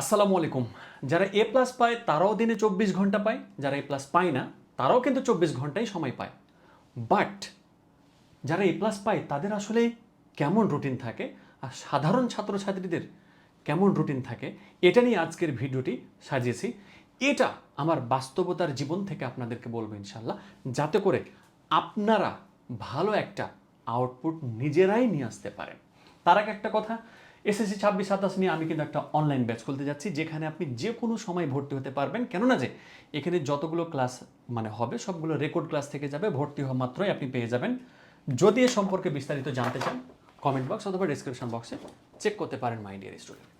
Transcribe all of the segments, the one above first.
আসসালামু আলাইকুম। যারা এ প্লাস পায়, তারাও দিনে চব্বিশ ঘণ্টা পায়। যারা এ প্লাস পায় না, তারাও কিন্তু চব্বিশ ঘন্টাই সময় পায়। বাট যারা এ প্লাস পায়, তাদের আসলে কেমন রুটিন থাকে? আর সাধারণ ছাত্রছাত্রীদের কেমন রুটিন থাকে? এটা নিয়ে আজকের ভিডিওটি সাজিয়েছি। এটা আমার বাস্তবতার জীবন থেকে আপনাদেরকে বলব ইনশাল্লাহ যাতে করে আপনারা ভালো একটা আউটপুট নিজেরাই নিয়ে আসতে পারেন। তার আগে একটা কথা এসএসসি ছাব্বিশ, সাতাশ নিয়ে আমি কিন্তু একটা অনলাইন ব্যাচ খুলতে যাচ্ছি, যেখানে আপনি যে কোনো সময় ভর্তি হতে পারবেন। কেননা যে, এখানে যতগুলো ক্লাস মানে হবে, সবগুলো রেকর্ড ক্লাস থেকে যাবে, ভর্তি হওয়া মাত্রই আপনি পেয়ে যাবেন। যদি এ সম্পর্কে বিস্তারিত জানতে চান কমেন্ট বক্স অথবা ডিসক্রিপশন বক্সে চেক করতে পারেন মাই ডিয়ার স্টুডেন্ট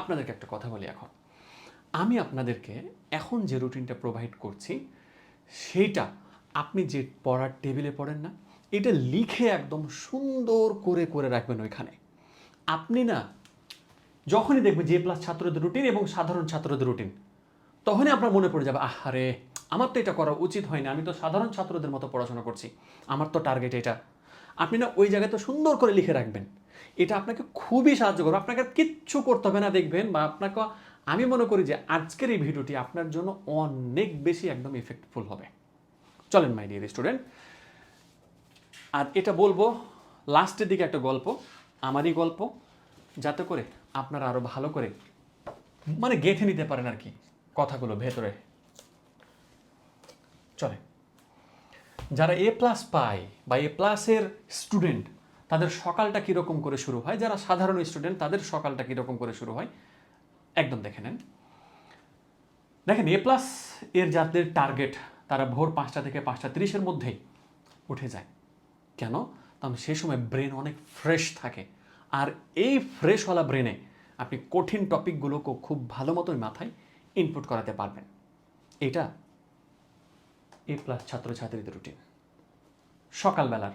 আপনাদেরকে একটা কথা বলি এখন। আমি আপনাদেরকে এখন যে রুটিনটা প্রোভাইড করছি, সেইটা আপনি যে পড়ার টেবিলে পড়েন না, এটা লিখে একদম সুন্দর করে করে রাখবেন ওইখানে। আপনি না যখনই দেখবেন যে প্লাস ছাত্রদের রুটিন এবং সাধারণ ছাত্রদের রুটিন তখনই আপনার মনে পড়ে যাবে, আহারে, আমার তো এটা করা উচিত হয় না আমি তো সাধারণ ছাত্রদের মতো পড়াশোনা করছি। আমার তো টার্গেট এটা। আপনি না ওই জায়গায় তো সুন্দর করে লিখে রাখবেন। এটা আপনাকে খুবই সাহায্য করবে। আপনাকে কিচ্ছু করতে হবে না, দেখবেন, বা আপনাকে, আমি মনে করি যে আজকের এই ভিডিওটি আপনার জন্য অনেক বেশি একদম ইফেক্টফুল হবে। চলেন মাই ডিয়ার স্টুডেন্ট আর এটা বলব লাস্টের দিকে একটা গল্প। আমারই গল্প, যাতে করে আপনারা আরও ভালো করে মানে গেঁথে নিতে পারেন আর কি কথাগুলো ভেতরে। চলে যারা এ প্লাস পায় বা এ প্লাসের স্টুডেন্ট তাদের সকালটা কীরকম করে শুরু হয়? যারা সাধারণ স্টুডেন্ট তাদের সকালটা কীরকম করে শুরু হয়? একদম দেখে নেন। দেখেন এ প্লাস এর যাদের টার্গেট তারা ভোর পাঁচটা থেকে পাঁচটা তিরিশের মধ্যেই উঠে যায়। কেন? কারণ সেই সময় ব্রেন অনেক ফ্রেশ থাকে। আর এই ফ্রেশওয়ালা ব্রেনে আপনি কঠিন টপিকগুলোকেও খুব ভালো মতোই মাথায় ইনপুট করাতে পারবেন। এটা এ প্লাস ছাত্রছাত্রীদের রুটিন সকালবেলার।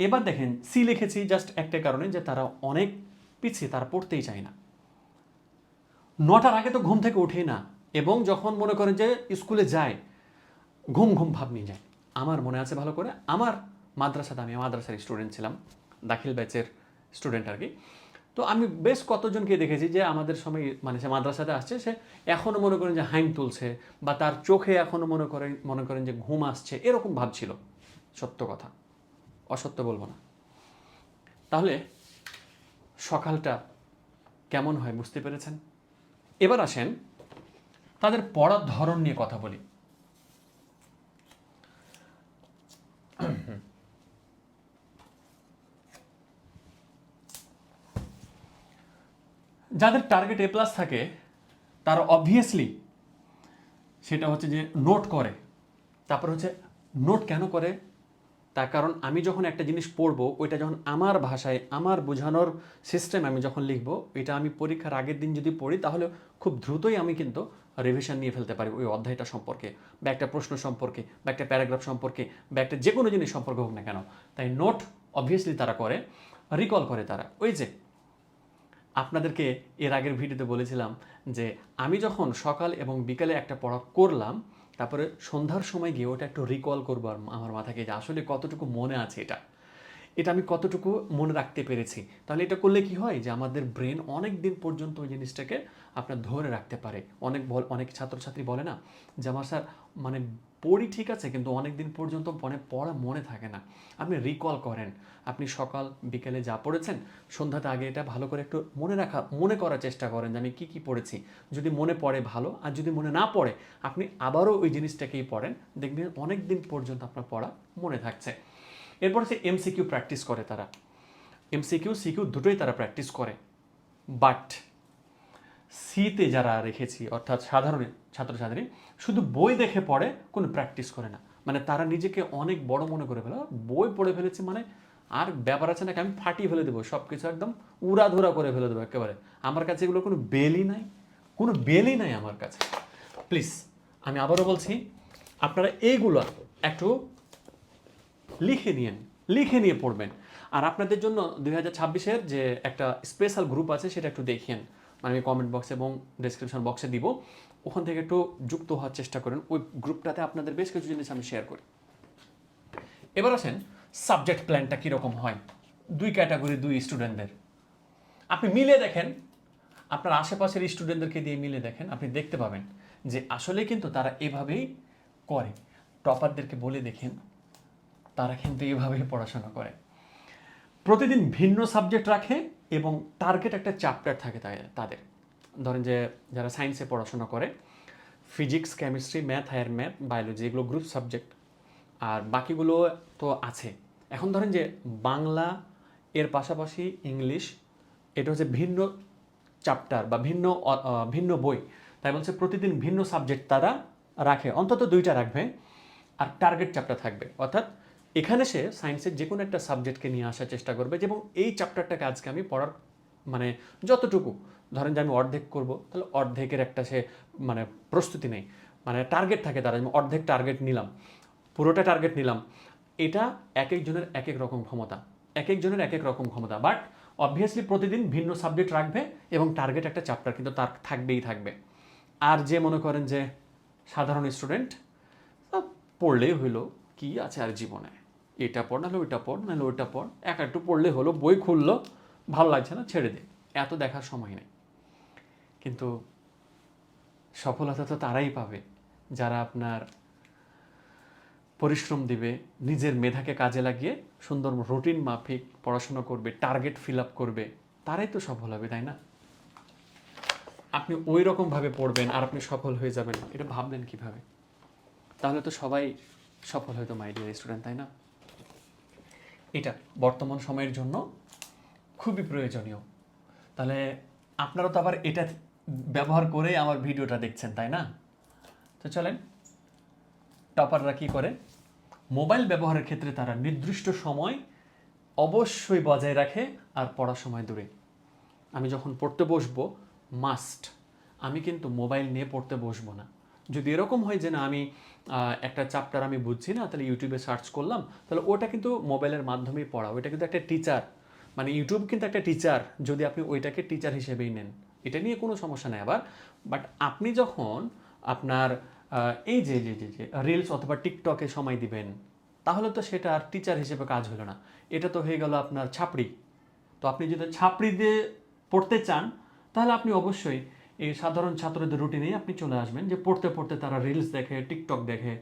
এবার দেখেন সি লিখেছি জাস্ট একটা কারণে যে তারা অনেক পিছিয়ে, তারা পড়তেই চায় না। নটার আগে তো ঘুম থেকে ওঠে না, এবং যখন মনে করেন যে স্কুলে যায়, ঘুম ঘুম ভাব নিয়ে যায়। আমার মনে আছে ভালো করে, আমার মাদ্রাসাতে আমি মাদ্রাসার স্টুডেন্ট ছিলাম, দাখিল ব্যাচের স্টুডেন্ট আর কি। তো আমি বেশ কতজনকে দেখেছি যে আমাদের সময় মানে সে মাদ্রাসাতে আসছে, সে এখনও মনে করেন যে হাইম তুলছে বা তার চোখে এখনও মনে করেন মনে করেন যে ঘুম আসছে, এরকম ভাবছিল। সত্য কথা, অসত্য বলব না। তাহলে সকালটা কেমন হয় বুঝতে পেরেছেন? এবার আসেন তাদের পড়ার ধরন নিয়ে কথা বলি। যাদের টার্গেট এ প্লাস থাকে, তারা অবভিয়াসলি সেটা হচ্ছে যে নোট করে। তারপর হচ্ছে নোট কেন করে? তার কারণ আমি যখন একটা জিনিস পড়ব, ওইটা যখন আমার ভাষায়, আমার বোঝানোর সিস্টেম আমি যখন লিখব, এটা আমি পরীক্ষার আগের দিন যদি পড়ি, তাহলে খুব দ্রুতই আমি কিন্তু রিভিশন নিয়ে ফেলতে পারি ওই অধ্যায়টা সম্পর্কে, বা একটা প্রশ্ন সম্পর্কে, বা একটা প্যারাগ্রাফ সম্পর্কে, বা একটা যে কোনো জিনিস সম্পর্কে হোক না কেন। তাই নোট অবভিয়াসলি তারা করে রিকল করে তারা। ওই যে আপনাদেরকে এর আগের ভিডিওতে বলেছিলাম যে আমি যখন সকাল এবং বিকালে একটা পড়া করলাম, তারপরে সন্ধ্যার সময় গিয়ে ওটা একটু রিকল করব আমার মাথাকে যে আসলে কতটুকু মনে আছে এটা। এটা আমি কতটুকু মনে রাখতে পেরেছি? তাহলে এটা করলে কি হয় যে আমাদের ব্রেন অনেক দিন পর্যন্ত ওই জিনিসটাকে আপনার ধরে রাখতে পারে। অনেক বল, অনেক ছাত্রছাত্রী বলে না যে, আমার স্যার মানে পড়ি ঠিক আছে, কিন্তু অনেক দিন পর্যন্ত মনে পড়া মনে থাকে না। আপনি রিকল করেন। আপনি সকাল, বিকেলে যা পড়েছেন, সন্ধ্যাতে আগে এটা ভালো করে একটু মনে রাখা, মনে করার চেষ্টা করেন যে আমি কী কী পড়েছি। যদি মনে পড়ে ভালো, আর যদি মনে না পড়ে, আপনি আবারও ওই জিনিসটাকেই পড়েন। দেখবেন অনেক দিন পর্যন্ত আপনার পড়া মনে থাকছে। এরপর হচ্ছে এমসিকিউ প্র্যাকটিস করে তারা। এমসিকিউ সিকিউ দুটোই তারা প্র্যাকটিস করে। বাট সিতে যারা রেখেছি, অর্থাৎ সাধারণ ছাত্রছাত্রী, শুধু বই দেখে পড়ে কোনো প্র্যাকটিস করে না। মানে তারা নিজেকে অনেক বড় মনে করে ফেলে। বই পড়ে ফেলেছে মানে আর ব্যাপার আছে নাকি আমি ফাটিয়ে ফেলে দেবো সব কিছু একদম উড়াধুরা করে ফেলে দেবো একেবারে। আমার কাছে এগুলো কোনো বেলই নাই, কোনো বেলই নাই আমার কাছে। প্লিজ আমি আবারও বলছি, আপনারা এইগুলো একটু লিখে নিয়েন, লিখে নিয়ে পড়বেন। আর আপনাদের জন্য দুই হাজার ছাব্বিশের যে একটা স্পেশাল গ্রুপ আছে, সেটা একটু দেখিয়েন। আমি কমেন্ট বক্সে এবং ডেসক্রিপশন বক্সে দিব। ওখান থেকে একটু যুক্ত হওয়ার চেষ্টা করেন। ওই গ্রুপটাতে আপনাদের বেশ কিছু জিনিস আমি শেয়ার করি। এবার আসেন সাবজেক্ট প্ল্যানটা কীরকম হয়? দুই ক্যাটাগরি দুই স্টুডেন্টদের আপনি মিলে দেখেন, আপনার আশেপাশের স্টুডেন্টদেরকে দিয়ে মিলে দেখেন, আপনি দেখতে পাবেন যে আসলে কিন্তু তারা এভাবেই করে। টপারদেরকে বলে দেখেন, তারা কিন্তু এভাবেই পড়াশোনা করে। প্রতিদিন ভিন্ন সাবজেক্ট রাখে এবং টার্গেট একটা চ্যাপ্টার থাকে তাদের। ধরেন যে যারা সায়েন্সে পড়াশোনা করে physics chemistry math higher math biology এগুলো গ্রুপ সাবজেক্ট আর বাকিগুলো তো আছে। এখন ধরেন যে বাংলা এর পাশাপাশি ইংলিশ, এটা হচ্ছে ভিন্ন চ্যাপ্টার বা ভিন্ন ভিন্ন বই। তাই বলছে প্রতিদিন ভিন্ন সাবজেক্ট তারা রাখে। অন্তত দুইটা রাখবে, আর টার্গেট চ্যাপ্টার থাকবে। অর্থাৎ এখানে সে সায়েন্সের যে কোনো একটা সাবজেক্টকে নিয়ে আসার চেষ্টা করবে এবং এই চ্যাপ্টারটাকে আজকে আমি পড়ার মানে যতটুকু, ধরেন যে আমি অর্ধেক করব, তাহলে অর্ধেকের একটা সে মানে প্রস্তুতি নেই। মানে টার্গেট থাকে তারা, আমি অর্ধেক টার্গেট নিলাম, পুরোটা টার্গেট নিলাম। এটা এক একজনের এক এক রকম ক্ষমতা এক একজনের এক এক রকম ক্ষমতা। বাট অবভিয়াসলি প্রতিদিন ভিন্ন সাবজেক্ট রাখবে এবং টার্গেট একটা চ্যাপ্টার কিন্তু তার থাকবেই থাকবে। আর যে মনে করেন যে সাধারণ স্টুডেন্ট পড়লেই হইল কি আছে আর জীবনে? এটা পড়, নাহলে ওইটা পড়, নাহলে ওইটা পড়। এক একটু পড়লে হলো, বই খুললো, ভালো লাগছে না, ছেড়ে দে। এত দেখার সময় নেই। কিন্তু সফলতা তো তারাই পাবে, যারা আপনার পরিশ্রম দিবে, নিজের মেধাকে কাজে লাগিয়ে সুন্দর রুটিন মাফিক পড়াশোনা করবে, টার্গেট ফিল আপ করবে, তারাই তো সফল হবে, তাই না? আপনি ওই রকমভাবে পড়বেন আর আপনি সফল হয়ে যাবেন, এটা ভাবলেন কীভাবে? তাহলে তো সবাই সফল হয়তো মাই ডিয়ার স্টুডেন্ট তাই না? এটা বর্তমান সময়ের জন্য খুবই প্রয়োজনীয়। তাহলে আপনারা তো আবার এটা ব্যবহার করে আমার ভিডিওটা দেখছেন, তাই না? তো চলেন, টপাররা কী করে? মোবাইল ব্যবহারের ক্ষেত্রে তারা নির্দিষ্ট সময় অবশ্যই বজায় রাখে আর পড়ার সময় দূরে। আমি যখন পড়তে বসবো মাস্ট আমি কিন্তু মোবাইল নিয়ে পড়তে বসবো না। যদি এরকম হয় যে না, আমি একটা চ্যাপ্টার আমি বুঝছি না, তাহলে ইউটিউবে সার্চ করলাম, তাহলে ওটা কিন্তু মোবাইলের মাধ্যমেই পড়া। ওইটা কিন্তু একটা টিচার মানে ইউটিউব কিন্তু একটা টিচার যদি আপনি ওইটাকে টিচার হিসেবেই নেন। এটা নিয়ে কোনো সমস্যা নেই। আবার বাট আপনি যখন আপনার এই যে যে যে রিলস অথবা টিকটকে সময় দিবেন, তাহলে তো সেটা আর টিচার হিসেবে কাজ হলো না। এটা তো হয়ে গেল আপনার ছাপড়ি। তো আপনি যদি ছাপড়ি দিয়ে পড়তে চান, তাহলে আপনি অবশ্যই এই সাধারণ ছাত্রদের রুটিনেই আপনি চলে আসবেন যে পড়তে পড়তে তারা রিলস দেখে টিকটক দেখে।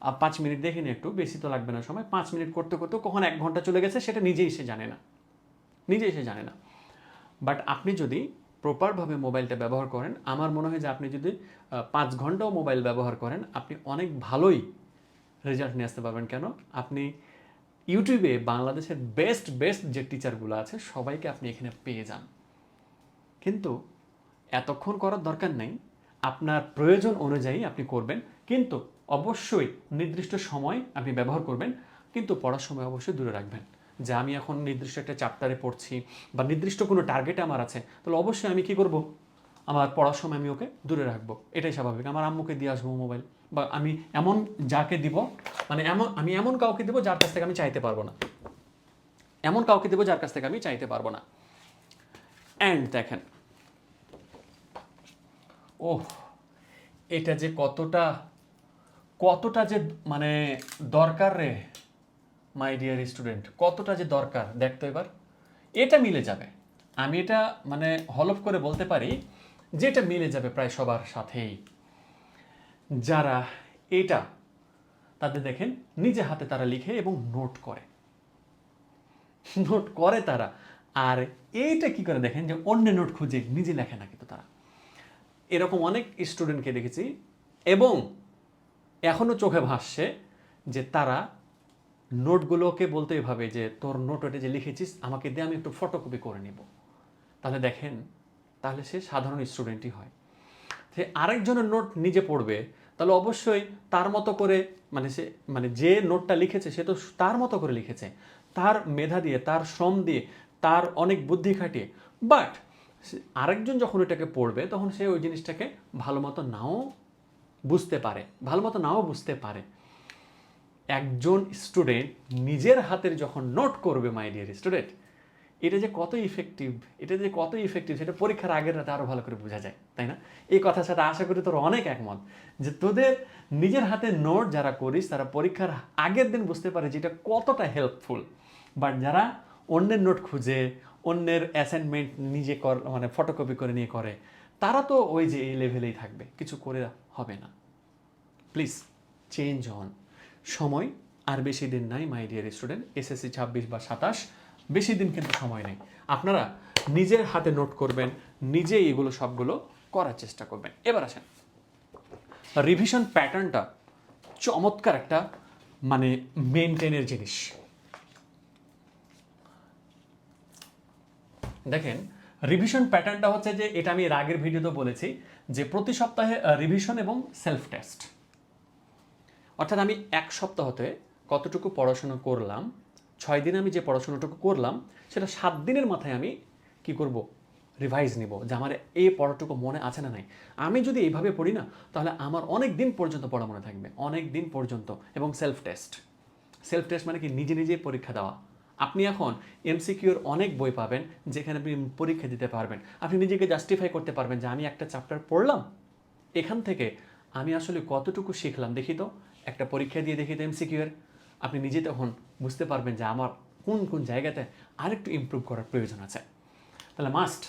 আর পাঁচ মিনিট দেখে একটু বেশি তো লাগবে না সময়। পাঁচ মিনিট করতে করতে কখন এক ঘণ্টা চলে গেছে সেটা নিজেই সে জানে না। নিজেই সে জানে না। বাট আপনি যদি প্রপারভাবে মোবাইলটা ব্যবহার করেন, আমার মনে হয় যে আপনি যদি পাঁচ ঘন্টাও মোবাইল ব্যবহার করেন, আপনি অনেক ভালোই রেজাল্ট নিয়ে আসতে পারবেন। কেন? আপনি ইউটিউবে বাংলাদেশের বেস্ট বেস্ট যে টিচারগুলো আছে, সবাইকে আপনি এখানে পেয়ে যান। কিন্তু এতক্ষণ করার দরকার নেই। আপনার প্রয়োজন অনুযায়ী আপনি করবেন। কিন্তু অবশ্যই নির্দিষ্ট সময় আপনি ব্যবহার করবেন। কিন্তু পড়ার সময় অবশ্যই দূরে রাখবেন। যে আমি এখন নির্দিষ্ট একটা চ্যাপ্টারে পড়ছি বা নির্দিষ্ট কোনো টার্গেট আমার আছে, তাহলে অবশ্যই আমি কি করব? আমার পড়ার সময় আমি ওকে দূরে রাখব। এটাই স্বাভাবিক। আমার আম্মুকে দিয়ে আসব মোবাইল বা আমি এমন যাকে দিব মানে এমন, আমি এমন কাউকে দেবো যার কাছ থেকে আমি চাইতে পারব না। এমন কাউকে দেবো যার কাছ থেকে আমি চাইতে পারব না। অ্যান্ড দেখেন ওহ, এটা যে কতটা কতটা যে মানে দরকার রে মাই ডিয়ার স্টুডেন্ট কতটা যে দরকার দেখতো এবার। এটা মিলে যাবে। আমি এটা মানে হলফ করে বলতে পারি যে এটা মিলে যাবে প্রায় সবার সাথেই। যারা এটা, তাদের দেখেন, নিজে হাতে তারা লিখে এবং নোট করে। নোট করে তারা। আর এইটা কি করে দেখেন যে অন্য নোট খুঁজে নিজে লেখে না কিন্তু তারা। এরকম অনেক স্টুডেন্টকে দেখেছি এবং এখনও চোখে ভাসছে যে তারা নোটগুলোকে বলতে এভাবে যে, তোর নোট ওটা যে লিখেছিস, আমাকে দিয়ে আমি একটু ফটোকপি করে নিব। তাহলে দেখেন, তাহলে সে সাধারণ স্টুডেন্টই হয়। সে আরেকজনের নোট নিজে পড়বে, তাহলে অবশ্যই তার মতো করে মানে সে মানে যে নোটটা লিখেছে, সে তো তার মতো করে লিখেছে। তার মেধা দিয়ে, তার শ্রম দিয়ে, তার অনেক বুদ্ধি খাটিয়ে বাট আরেকজন যখন ওইটাকে পড়বে, তখন সে ওই জিনিসটাকে ভালো মতো নাও বুঝতে পারে ভালো মতো নাও বুঝতে পারে। একজন স্টুডেন্ট নিজের হাতের যখন নোট করবে মাই ডিয়ার স্টুডেন্ট এটা যে কত ইফেক্টিভ এটা যে কত ইফেক্টিভ সেটা পরীক্ষার আগের রাতে আরও ভালো করে বোঝা যায়, তাই না? এই কথার সাথে আশা করি তোর অনেক একমত যে তোদের নিজের হাতে নোট যারা করিস, তারা পরীক্ষার আগের দিন বুঝতে পারে যে এটা কতটা হেল্পফুল বাট যারা অন্যের নোট খুঁজে অন্যের অ্যাসাইনমেন্ট নিজে কর মানে ফটোকপি করে নিয়ে করে, তারা তো ওই যে এই লেভেলেই থাকবে, কিছু করে হবে না। প্লিজ চেঞ্জ হন সময় আর বেশি দিন নাই মাই ডিয়ার স্টুডেন্ট এসএসসি ছাব্বিশ বা সাতাশ, বেশি দিন কিন্তু সময় নেই। আপনারা নিজের হাতে নোট করবেন নিজে এগুলো সবগুলো করার চেষ্টা করবেন। এবার আসেন। রিভিশন প্যাটার্নটা চমৎকার একটা মানে মেনটেনের জিনিস। দেখেন রিভিশন প্যাটার্নটা হচ্ছে যে, এটা আমি আগের ভিডিওতে বলেছি যে, প্রতি সপ্তাহে রিভিশন এবং সেলফ টেস্ট অর্থাৎ আমি এক সপ্তাহতে কতটুকু পড়াশুনো করলাম, ছয় দিনে আমি যে পড়াশুনোটুকু করলাম, সেটা সাত দিনের মাথায় আমি কি করব? রিভাইজ নিব, যে আমার এই পড়াটুকু মনে আছে না নাই। আমি যদি এইভাবে পড়ি না, তাহলে আমার অনেক দিন পর্যন্ত পড়া মনে থাকবে, অনেক দিন পর্যন্ত, এবং সেলফ টেস্ট সেলফ টেস্ট মানে কি? নিজে নিজে পরীক্ষা দেওয়া। আপনি এখন এমসিকিউর অনেক বই পাবেন যেখানে আপনি পরীক্ষা দিতে পারবেন। আপনি নিজেকে জাস্টিফাই করতে পারবেন যে আমি একটা চ্যাপ্টার পড়লাম, এখান থেকে আমি আসলে কতটুকু শিখলাম দেখি তো। একটা পরীক্ষা দিয়ে দেখি তো এমসিকিউর আপনি নিজে তখন বুঝতে পারবেন যে আমার কোন কোন জায়গাতে আরেকটু ইমপ্রুভ করার প্রয়োজন আছে। তাহলে মাস্ট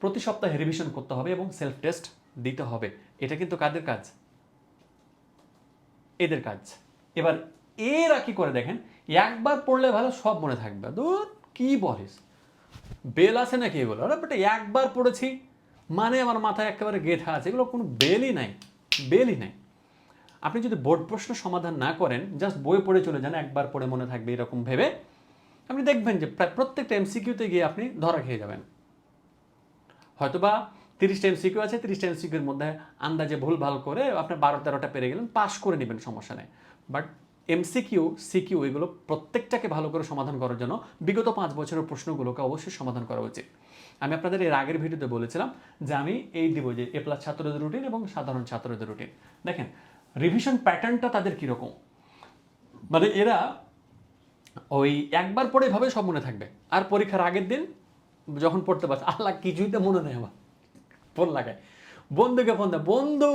প্রতি সপ্তাহে রিভিশন করতে হবে এবং সেলফ টেস্ট দিতে হবে। এটা কিন্তু কাদের কাজ? এদের কাজ। এবার এরা কি করে দেখেন? একবার পড়লে ভালো, সব মনে থাকবে। দূর, কি বলিস? বেল আছে নাকি এগুলো? বাট, একবার পড়েছি। মানে আমার মাথায় একেবারে গেথা আছে। এগুলো কোনো বেলই নাই বেলই নাই। আপনি যদি বোর্ড প্রশ্ন সমাধান না করেন জাস্ট বই পড়ে চলে যান, একবার পড়ে মনে থাকবে এরকম ভেবে। আপনি দেখবেন যে প্রায় প্রত্যেকটা এমসিকিউতে গিয়ে আপনি ধরা খেয়ে যাবেন। হয়তোবা তিরিশটা এমসিকিউ আছে, তিরিশটা এমসিকিউর মধ্যে আন্দাজে ভুল ভালো করে আপনার বারো তেরোটা পেরে গেলেন পাস করে নেবেন, সমস্যা নেই। বাট এমসিকিউ, সিকিউ এগুলো প্রত্যেকটাকে ভালো করে সমাধান করার জন্য বিগত পাঁচ বছরের প্রশ্নগুলোকে অবশ্যই সমাধান করা উচিত। আমি আপনাদের এর আগের ভিডিওতে বলেছিলাম যে আমি এই দিব যে এ প্লাস ছাত্রদের রুটিন এবং সাধারণ ছাত্রদের রুটিন দেখেন রিভিশন প্যাটার্নটা তাদের কীরকম? মানে এরা ওই একবার পড়ে ভাবে সব মনে থাকবে। আর পরীক্ষার আগের দিন যখন পড়তে পারছে, আল্লাহ কিছুই তো মনে নেই আমার। ফোন লাগায়। বন্ধুকে ফোন দেয়, বন্ধু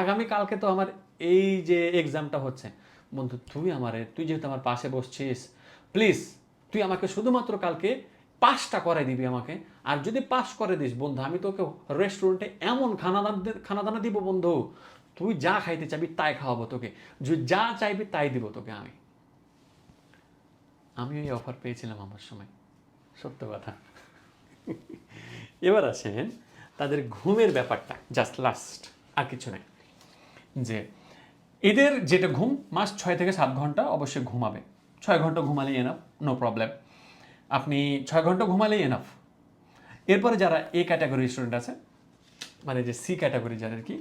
আগামী কালকে তো আমার এই যে এক্সামটা হচ্ছে। বন্ধু তুই আমারে, তুই যেহেতু আমার পাশে বসছিস প্লিজ তুই আমাকে শুধুমাত্র কালকে পাসটা করাই দিবি আমাকে। আর যদি পাস করে দিস, বন্ধু, আমি তোকে রেস্টুরেন্টে এমন খানাদানা খানাদানা দিব বন্ধু, তুই যা খাইতে চাবি তাই খাওয়াবো তোকে। যা চাইবি তাই দিব তোকে আমি। আমিও ওই অফার পেয়েছিলাম আমার সময়। সত্য কথা। এবার আসেন তাদের ঘুমের ব্যাপারটা জাস্ট লাস্ট আর কিছু নেই। যে এদের যেটা ঘুম, মাস ছয় থেকে সাত ঘণ্টা অবশ্যই ঘুমাবে। ছয় ঘণ্টা ঘুমালেই এনাফ নো প্রবলেম আপনি ছয় ঘণ্টা ঘুমালেই এনাফ এরপরে যারা এ ক্যাটাগরি স্টুডেন্ট আছে মানে যে সি ক্যাটাগরি যাদের কি,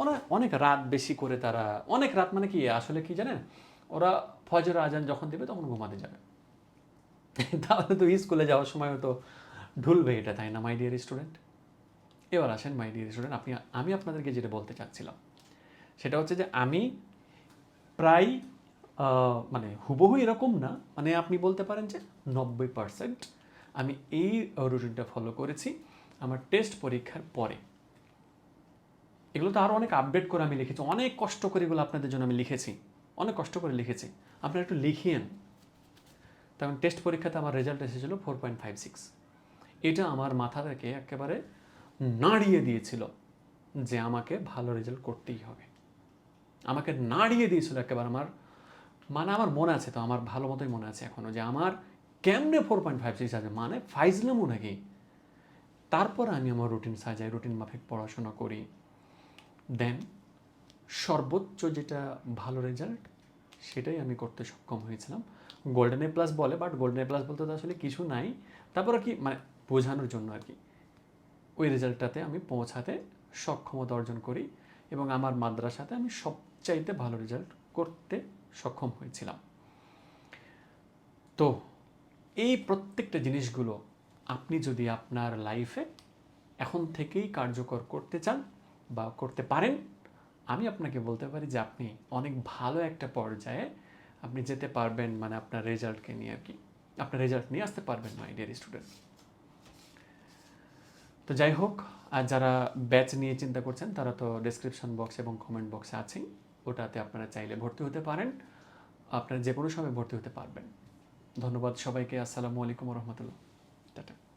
ওরা অনেক রাত বেশি করে তারা, অনেক রাত মানে কি, আসলে কি জানেন? ওরা ফজর, আজান যখন দেবে তখন ঘুমাতে যাবে। তাহলে তো স্কুলে যাওয়ার সময় তো ঢুলবে এটা, তাই না মাই ডিয়ার স্টুডেন্ট এবার আসেন মাই ডিয়ার স্টুডেন্ট আপনি, আমি আপনাদেরকে যেটা বলতে চাচ্ছিলাম সেটা হচ্ছে যে আমি প্রায় মানে হুবহু এরকম না মানে আপনি বলতে পারেন যে নব্বই পার্সেন্ট আমি এই রুটিনটা ফলো করেছি আমার টেস্ট পরীক্ষার পরে। এগুলো তো আরও অনেক আপডেট করে আমি লিখেছি, অনেক কষ্ট করে এগুলো আপনাদের জন্য আমি লিখেছি, অনেক কষ্ট করে লিখেছি। আপনারা একটু লিখিয়েন। তখন টেস্ট পরীক্ষাতে আমার রেজাল্ট এসেছিল ফোর পয়েন্ট ফাইভ সিক্স এটা আমার মাথা থেকে একেবারে নাড়িয়ে দিয়েছিল যে আমাকে ভালো রেজাল্ট করতেই হবে। আমাকে নাড়িয়ে দিয়েছিল একেবারে আমার মানে আমার মনে আছে তো, আমার ভালো মতোই মনে আছে এখনও যে আমার কেমনে ফোর পয়েন্ট ফাইভ সিক্স আছে মানে ফাইজলামও নাকি? তারপর আমি আমার রুটিন সাজাই, রুটিন মাফিক পড়াশোনা করি। দেন সর্বোচ্চ যেটা ভালো রেজাল্ট সেটাই আমি করতে সক্ষম হয়েছিলাম। গোল্ডেন এ প্লাস বলে বাট গোল্ডেন এ প্লাস বলতে তো আসলে কিছু নাই। তারপর কি মানে বোঝানোর জন্য আর কি, ওই রেজাল্টটাতে আমি পৌঁছাতে সক্ষমতা অর্জন করি এবং আমার মাদ্রাসাতে আমি সবচাইতে ভালো রেজাল্ট করতে সক্ষম হয়েছিলাম। তো এই প্রত্যেকটা জিনিসগুলো আপনি যদি আপনার লাইফে এখন থেকেই কার্যকর করতে চান বা করতে পারেন, আমি আপনাকে বলতে পারি যে আপনি অনেক ভালো একটা পর্যায়ে আপনি যেতে পারবেন মানে আপনার রেজাল্টকে নিয়ে আর কি আপনার রেজাল্ট নিয়ে আসতে পারবেন মাই ডিয়ার স্টুডেন্ট তো যাই হোক, আর যারা ব্যাচ নিয়ে চিন্তা করছেন, তারা তো ডেসক্রিপশন বক্স এবং কমেন্ট বক্সে আছেই। ওটাতে আপনারা চাইলে ভর্তি হতে পারেন। আপনারা যে কোনো সময় ভর্তি হতে পারবেন। ধন্যবাদ সবাইকে। আসসালামু আলাইকুম রহমতুল্লাহ। টাটা।